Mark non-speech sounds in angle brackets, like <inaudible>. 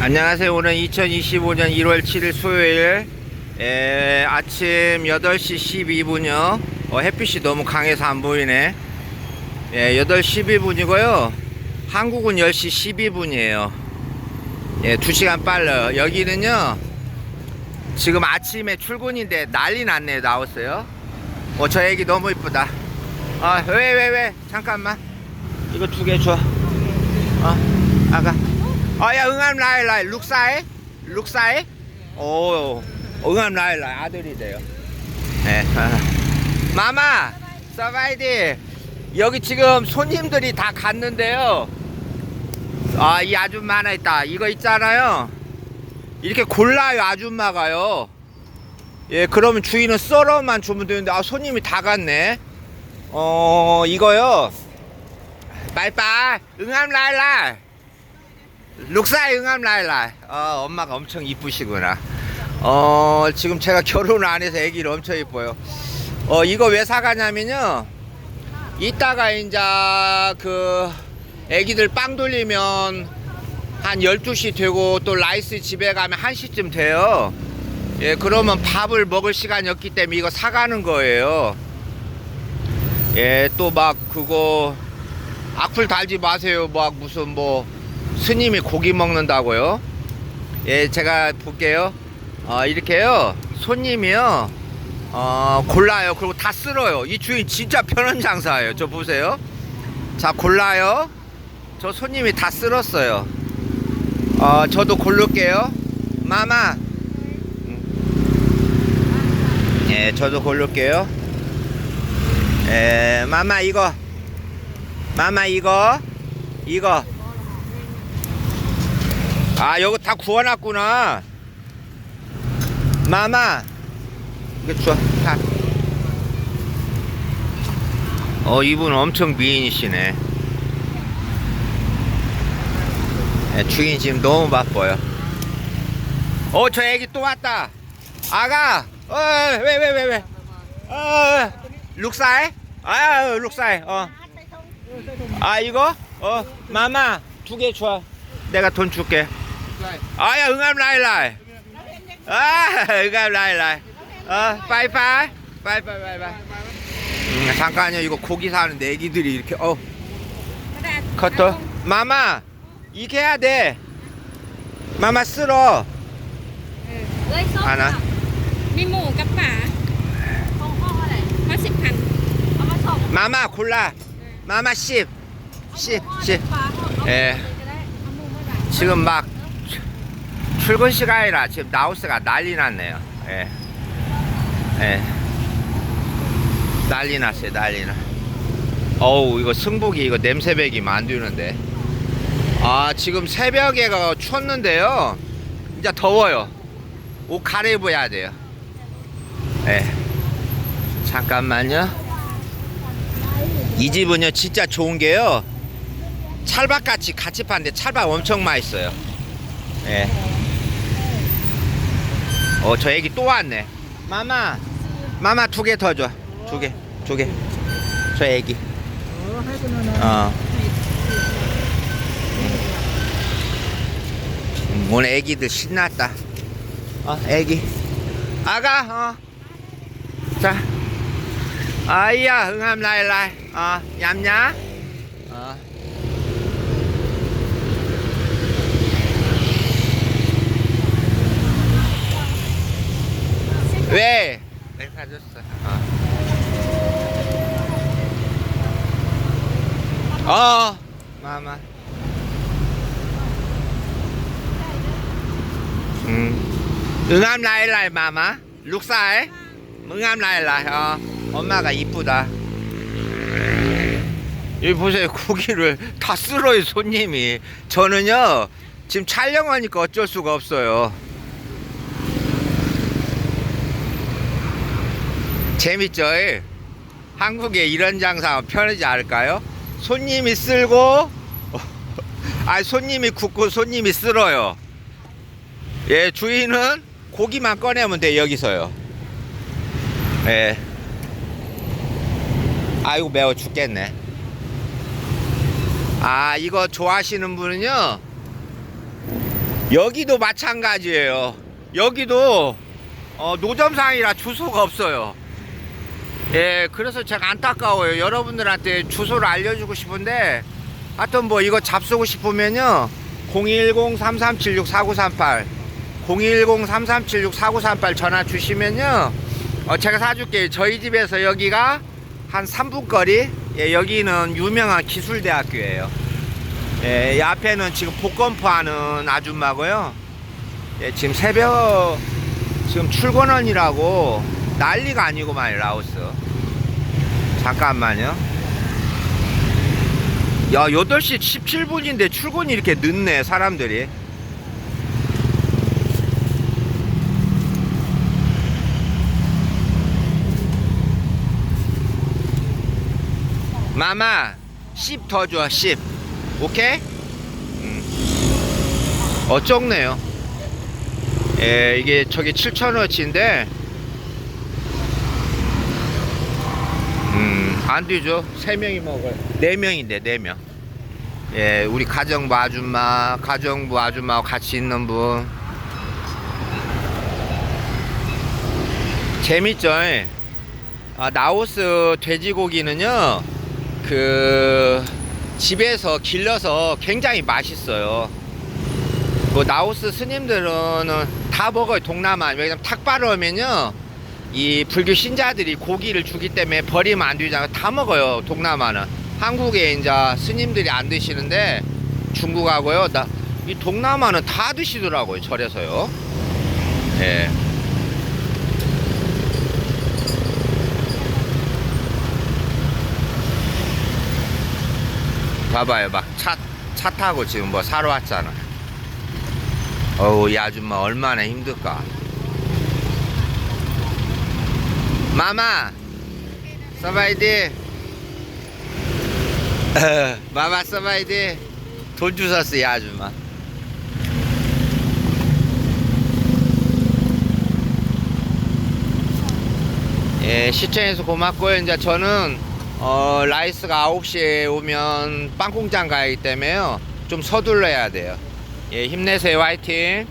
안녕하세요. 오늘 2025년 1월 7일 수요일 에, 아침 8시 12분이요. 어, 햇빛이 너무 강해서 안 보이네. 예, 8시 12분이고요. 한국은 10시 12분이에요. 예, 2시간 빨라요. 여기는요. 지금 아침에 출근인데 난리 났네요. 나왔어요. 어, 저 애기 너무 이쁘다. 아, 왜, 왜, 왜? 잠깐만. 이거 두 개 줘. 어, 아가. 어, 야, 응암 라일라이. 룩사이? 룩사이? 오, 응암 라일라이. 아들이 돼요. 네. 아. <laughs> 마마, 서바이디. 여기 지금 손님들이 다 갔는데요. 아, 이 아줌마 하나 있다. 이거 있잖아요. 이렇게 골라요, 아줌마가요. 예, 그러면 주인은 썰어만 주면 되는데, 아, 손님이 다 갔네. 어, 이거요. 빠이빠이. 응암 라일라이. 룩사이 응암 라일라이. 어, 엄마가 엄청 이쁘시구나. 어, 지금 제가 결혼을 안 해서 애기를 엄청 이뻐요. 어, 이거 왜 사가냐면요. 이따가 이제 그 애기들 빵 돌리면 한 12시 되고 또 라이스 집에 가면 1시쯤 돼요. 예, 그러면 밥을 먹을 시간이 없기 때문에 이거 사가는 거예요. 예, 또 막 그거 악플 달지 마세요. 막 무슨 뭐 스님이 고기 먹는다고요. 예, 제가 볼게요. 어, 이렇게요. 손님이요. 어, 골라요. 그리고 다 쓸어요. 이 주인 진짜 편한 장사예요. 저 보세요. 자, 골라요. 저 손님이 다 쓸었어요. 어, 저도 고를게요. 마마. 음. 예, 저도 고를게요. 예, 마마 이거. 마마 이거. 이거. 아, 여기 다 구워놨구나. 마마. 이거 줘. 다. 어, 이분 엄청 미인이시네. 예, 주인 지금 너무 바빠요. 어, 저 애기 또 왔다. 아가. 어, 왜, 왜, 왜, 왜. 어, 룩사이? 아, 룩사이. 어. 아, 이거? 어, 마마. 두 개 줘. 내가 돈 줄게. 아야, 응암 라일라이. 아, 응암 라일라이. 어, 빠이빠이. 빠이빠이, 빠이빠이. 음, 잠깐요. 이거 고기 사는데 애기들이 이렇게, 어. 커터. 마마. 이게 해야 돼. 마마 쓸어. เอ้ยส้ม 하나. มีหมูกับป่าของห้องอะไรมาสิบพันเอามาสอง 마마 골라. 마마 씹. 씹, 씹. ป่าเอา 예. จะได้เอาหมูมาได้ 지금 막 출근 시간이라 지금 나우스가 난리 났네요. 예. 예. 난리 났어요, 난리 나. 어우, 이거 승복이 이거 냄새 배기면 안 되는데. 아, 지금 새벽에 가 추웠는데요. 이제 더워요. 옷 갈아입어야 돼요. 예. 잠깐만요. 이 집은요, 진짜 좋은 게요. 찰밥같이 같이 파는데 찰밥 엄청 맛있어요. 예. 어, 저 애기 또 왔네. 마마, 마마 두 개 더 줘. 두 개, 두 개. 저 애기. 어. 음, 오늘 애기들 신났다. 어, 애기. 아가, 어. 자. 아이야, 응암 라일라이. 어, 얌냐? 어. 어. 어. 마마. 음. 응암 라일라이 마마. 룩사이. 응암 라일라이. 어. 엄마가 이쁘다. 여기 보세요. 고기를 다 쓸어요, 손님이. 저는요, 지금 촬영하니까 어쩔 수가 없어요. 재밌죠? 한국에 이런 장사 편하지 않을까요? 손님이 쓸고, <laughs> 아 손님이 굽고 손님이 쓸어요. 예, 주인은 고기만 꺼내면 돼, 여기서요. 예. 아이고, 매워 죽겠네. 아, 이거 좋아하시는 분은요, 여기도 마찬가지예요. 여기도 어, 노점상이라 주소가 없어요. 예, 그래서 제가 안타까워요. 여러분들한테 주소를 알려주고 싶은데, 하여튼 뭐 이거 잡수고 싶으면요, 010-3376-4938, 010-3376-4938 전화 주시면요, 어, 제가 사줄게요. 저희 집에서 여기가 한 3분 거리, 예, 여기는 유명한 기술대학교예요. 예, 이 앞에는 지금 복권포 하는 아줌마고요. 예, 지금 새벽, 지금 출근원이라고 난리가 아니고만 라오스. 잠깐만요. 야, 8시 17분인데 출근이 이렇게 늦네, 사람들이. 마마, 10 더 줘, 10. 오케이? 음. 어, 적네요. 예, 이게 저기 7,000원어치인데, 안 되죠. 세 명이 먹어요. 네 명인데, 네 명. 예, 우리 가정부 아줌마, 가정부 아줌마하고 같이 있는 분. 재밌죠? 예? 아, 나오스 돼지고기는요, 그, 집에서 길러서 굉장히 맛있어요. 그 나오스 스님들은 다 먹어요, 동남아. 왜냐면 탁바르면요, 이 불교 신자들이 고기를 주기 때문에 버리면 안 되잖아요. 다 먹어요, 동남아는. 한국에 이제 스님들이 안 드시는데 중국하고요. 나, 이 동남아는 다 드시더라고요, 절에서요. 예. 봐봐요, 막 차, 차 타고 지금 뭐 사러 왔잖아. 어우, 이 아줌마 얼마나 힘들까. <laughs> 아줌마. 예, 시청해서 고맙고요. 이제 저는 어, 라이스가 9시에 오면 빵 공장 가기 때문에요. 좀 서둘러야 돼요. 예, 힘내세요. 화이팅.